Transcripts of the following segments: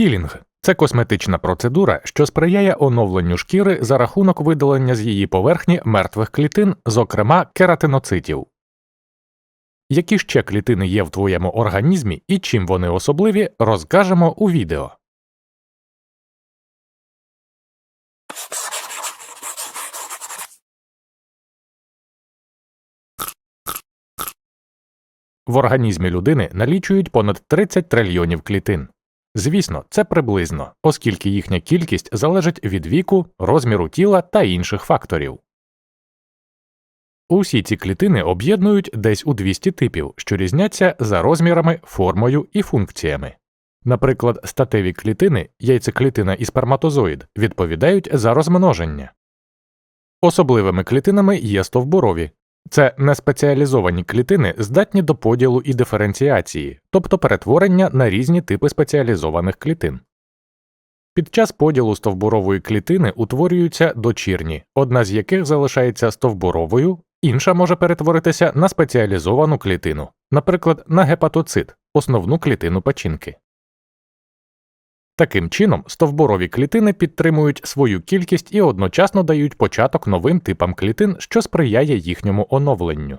Пілінг це косметична процедура, що сприяє оновленню шкіри за рахунок видалення з її поверхні мертвих клітин, зокрема кератиноцитів. Які ще клітини є в твоєму організмі і чим вони особливі, розкажемо у відео. В організмі людини налічують понад 30 трильйонів клітин. Звісно, це приблизно, оскільки їхня кількість залежить від віку, розміру тіла та інших факторів. Усі ці клітини об'єднують десь у 200 типів, що різняться за розмірами, формою і функціями. Наприклад, статеві клітини, яйцеклітина і сперматозоїд відповідають за розмноження. Особливими клітинами є стовбурові, це неспеціалізовані клітини здатні до поділу і диференціації, тобто перетворення на різні типи спеціалізованих клітин. Під час поділу стовбурової клітини утворюються дочірні, одна з яких залишається стовбуровою, інша може перетворитися на спеціалізовану клітину, наприклад, на гепатоцит, основну клітину печінки. Таким чином, стовбурові клітини підтримують свою кількість і одночасно дають початок новим типам клітин, що сприяє їхньому оновленню.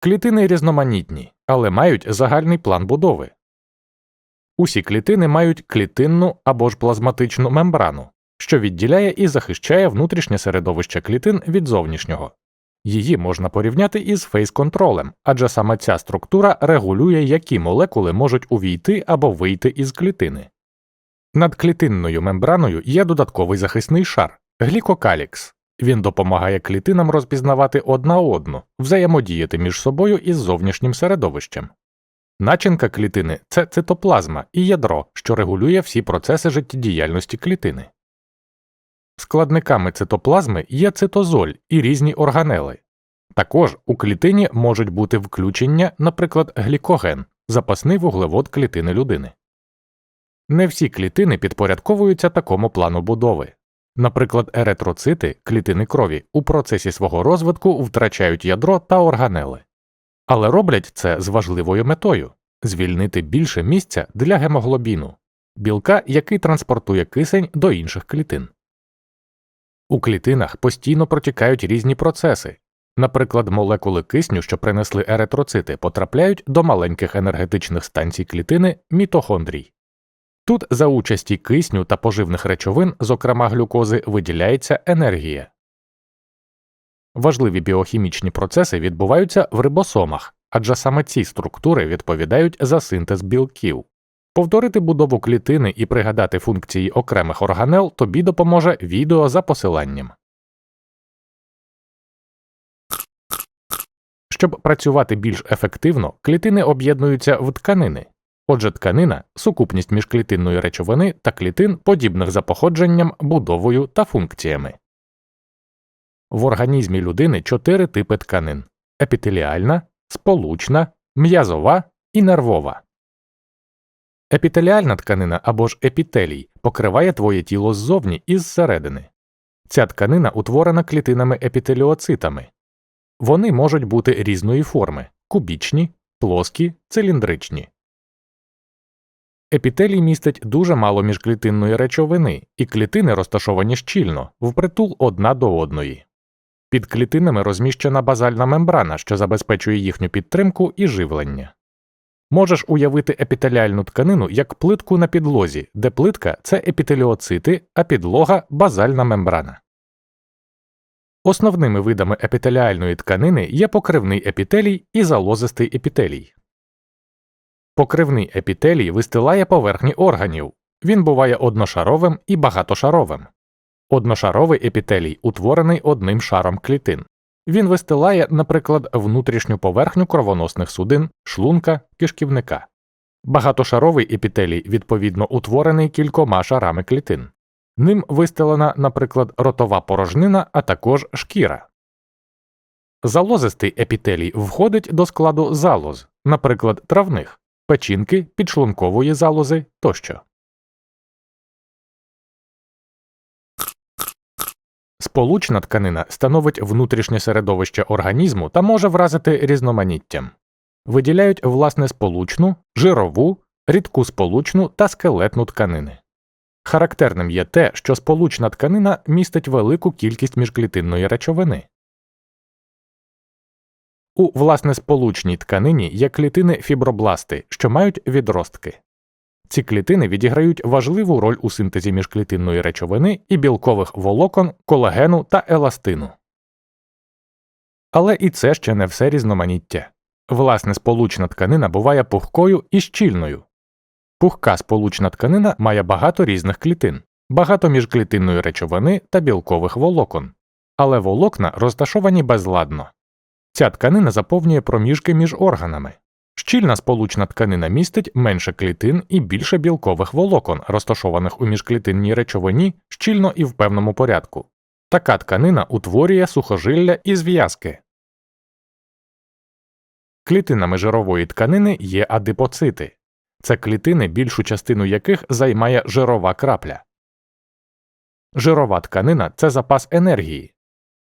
Клітини різноманітні, але мають загальний план будови. Усі клітини мають клітинну або ж плазматичну мембрану, що відділяє і захищає внутрішнє середовище клітин від зовнішнього. Її можна порівняти із фейс-контролем, адже саме ця структура регулює, які молекули можуть увійти або вийти із клітини. Над клітинною мембраною є додатковий захисний шар глікокалікс. Він допомагає клітинам розпізнавати одна одну, взаємодіяти між собою із зовнішнім середовищем. Начинка клітини це цитоплазма і ядро, що регулює всі процеси життєдіяльності клітини. Складниками цитоплазми є цитозоль і різні органели. Також у клітині можуть бути включення, наприклад, глікоген, запасний вуглевод клітини людини. Не всі клітини підпорядковуються такому плану будови. Наприклад, еритроцити, клітини крові, у процесі свого розвитку втрачають ядро та органели. Але роблять це з важливою метою звільнити більше місця для гемоглобіну, білка, який транспортує кисень до інших клітин. У клітинах постійно протікають різні процеси. Наприклад, молекули кисню, що принесли еритроцити, потрапляють до маленьких енергетичних станцій клітини мітохондрій. Тут за участі кисню та поживних речовин, зокрема глюкози, виділяється енергія. Важливі біохімічні процеси відбуваються в рибосомах, адже саме ці структури відповідають за синтез білків. Повторити будову клітини і пригадати функції окремих органел тобі допоможе відео за посиланням. Щоб працювати більш ефективно, клітини об'єднуються в тканини. Отже, тканина сукупність міжклітинної речовини та клітин, подібних за походженням, будовою та функціями. В організмі людини чотири типи тканин епітеліальна, сполучна, м'язова і нервова. Епітеліальна тканина або ж епітелій покриває твоє тіло ззовні і зсередини. Ця тканина утворена клітинами епітеліоцитами. Вони можуть бути різної форми кубічні, плоскі, циліндричні. Епітелій містить дуже мало міжклітинної речовини, і клітини розташовані щільно, впритул одна до одної. Під клітинами розміщена базальна мембрана, що забезпечує їхню підтримку і живлення. Можеш уявити епітеліальну тканину як плитку на підлозі, де плитка це епітеліоцити, а підлога базальна мембрана. Основними видами епітеліальної тканини є покривний епітелій і залозистий епітелій. Покривний епітелій вистилає поверхні органів. Він буває одношаровим і багатошаровим. Одношаровий епітелій утворений одним шаром клітин. Він вистилає, наприклад, внутрішню поверхню кровоносних судин, шлунка, кишківника. Багатошаровий епітелій, відповідно, утворений кількома шарами клітин. Ним вистелена, наприклад, ротова порожнина, а також шкіра. Залозистий епітелій входить до складу залоз, наприклад, травних, печінки, підшлункової залози тощо. Сполучна тканина становить внутрішнє середовище організму та може вразити різноманіттям. Виділяють власне сполучну, жирову, рідку сполучну та скелетну тканини. Характерним є те, що сполучна тканина містить велику кількість міжклітинної речовини. У власне сполучній тканині є клітини фібробласти, що мають відростки. Ці клітини відіграють важливу роль у синтезі міжклітинної речовини і білкових волокон, колагену та еластину. Але і це ще не все різноманіття. Власне сполучна тканина буває пухкою і щільною. Пухка сполучна тканина має багато різних клітин, багато міжклітинної речовини та білкових волокон, але волокна розташовані безладно. Ця тканина заповнює проміжки між органами. Щільна сполучна тканина містить менше клітин і більше білкових волокон, розташованих у міжклітинній речовині щільно і в певному порядку. Така тканина утворює сухожилля і зв'язки. Клітинами жирової тканини є адипоцити. Це клітини, більшу частину яких займає жирова крапля. Жирова тканина це запас енергії.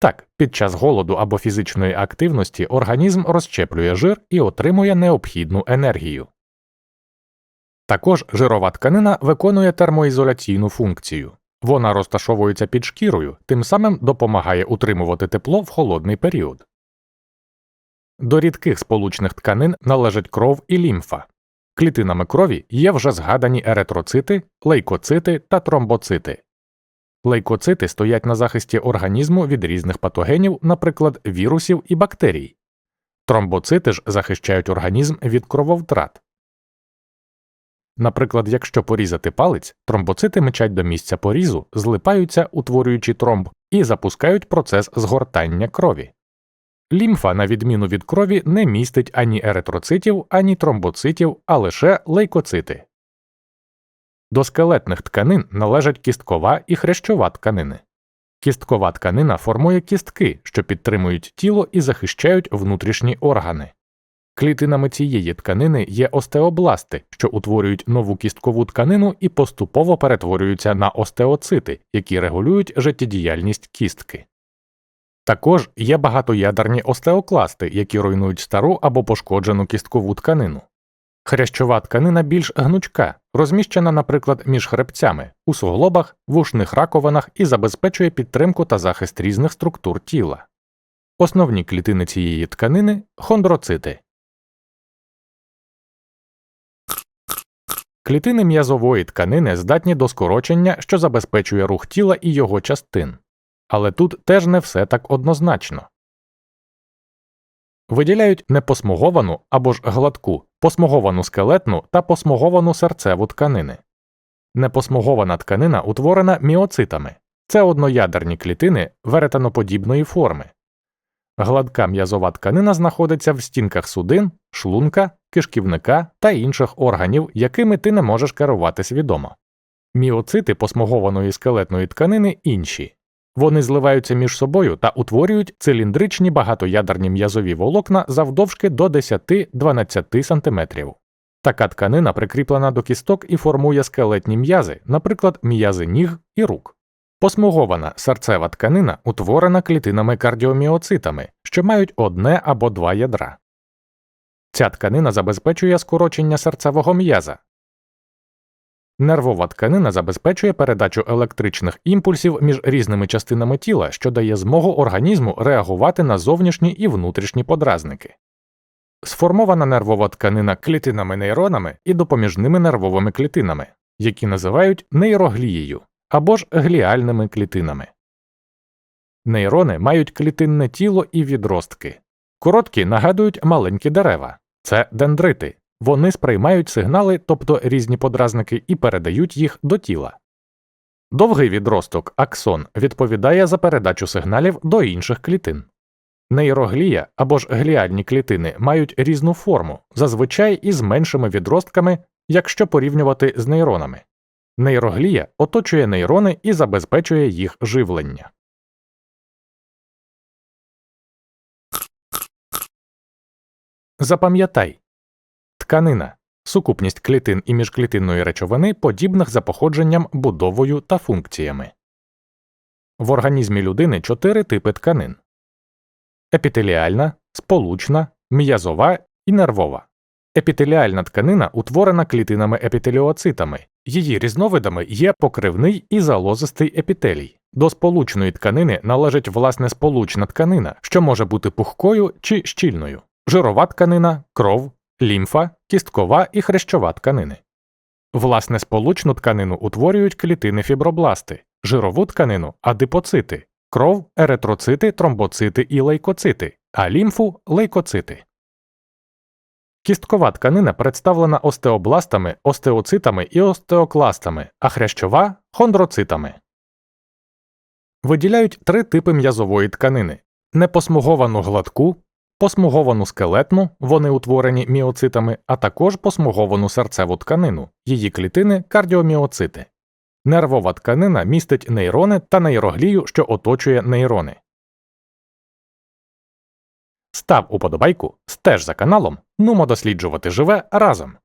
Так, під час голоду або фізичної активності організм розщеплює жир і отримує необхідну енергію. Також жирова тканина виконує термоізоляційну функцію. Вона розташовується під шкірою, тим самим допомагає утримувати тепло в холодний період. До рідких сполучних тканин належать кров і лімфа. Клітинами крові є вже згадані еритроцити, лейкоцити та тромбоцити. Лейкоцити стоять на захисті організму від різних патогенів, наприклад, вірусів і бактерій. Тромбоцити ж захищають організм від крововтрат. Наприклад, якщо порізати палець, тромбоцити мчать до місця порізу, злипаються, утворюючи тромб, і запускають процес згортання крові. Лімфа, на відміну від крові, не містить ані еритроцитів, ані тромбоцитів, а лише лейкоцити. До скелетних тканин належать кісткова і хрящова тканини. Кісткова тканина формує кістки, що підтримують тіло і захищають внутрішні органи. Клітинами цієї тканини є остеобласти, що утворюють нову кісткову тканину і поступово перетворюються на остеоцити, які регулюють життєдіяльність кістки. Також є багатоядерні остеокласти, які руйнують стару або пошкоджену кісткову тканину. Хрящова тканина більш гнучка, розміщена, наприклад, між хребцями, у суглобах, вушних раковинах і забезпечує підтримку та захист різних структур тіла. Основні клітини цієї тканини хондроцити. Клітини м'язової тканини здатні до скорочення, що забезпечує рух тіла і його частин. Але тут теж не все так однозначно. Виділяють непосмуговану або ж гладку, посмуговану скелетну та посмуговану серцеву тканини. Непосмугована тканина утворена міоцитами це одноядерні клітини веретаноподібної форми. Гладка м'язова тканина знаходиться в стінках судин, шлунка, кишківника та інших органів, якими ти не можеш керувати свідомо. Міоцити посмугованої скелетної тканини інші. Вони зливаються між собою та утворюють циліндричні багатоядерні м'язові волокна завдовжки до 10-12 см. Така тканина прикріплена до кісток і формує скелетні м'язи, наприклад, м'язи ніг і рук. Посмугована серцева тканина утворена клітинами кардіоміоцитами, що мають одне або два ядра. Ця тканина забезпечує скорочення серцевого м'яза, Нервова тканина забезпечує передачу електричних імпульсів між різними частинами тіла, що дає змогу організму реагувати на зовнішні і внутрішні подразники. Сформована нервова тканина клітинами нейронами і допоміжними нервовими клітинами, які називають нейроглією або ж гліальними клітинами. Нейрони мають клітинне тіло і відростки. Короткі нагадують маленькі дерева це дендрити, вони сприймають сигнали, тобто різні подразники, і передають їх до тіла. Довгий відросток аксон відповідає за передачу сигналів до інших клітин. Нейроглія або ж гліальні клітини мають різну форму, зазвичай із меншими відростками, якщо порівнювати з нейронами. Нейроглія оточує нейрони і забезпечує їх живлення. Запам'ятай Тканина сукупність клітин і міжклітинної речовини, подібних за походженням, будовою та функціями. В організмі людини чотири типи тканин епітеліальна, сполучна, м'язова і нервова. Епітеліальна тканина утворена клітинами епітеліоцитами. Її різновидами є покривний і залозистий епітелій. До сполучної тканини належить власне сполучна тканина, що може бути пухкою чи щільною, жирова тканина, кров, лімфа, кісткова і хрящова тканини. Власне сполучну тканину утворюють клітини фібробласти, жирову тканину адипоцити, кров, еритроцити, тромбоцити і лейкоцити, а лімфу лейкоцити. Кісткова тканина представлена остеобластами, остеоцитами і остеокластами, а хрящова хондроцитами. Виділяють три типи м'язової тканини: непосмуговану гладку, посмуговану скелетну, вони утворені міоцитами, а також посмуговану серцеву тканину, її клітини кардіоміоцити. Нервова тканина містить нейрони та нейроглію, що оточує нейрони. Став уподобайку, стеж за каналом, нумо досліджувати живе разом.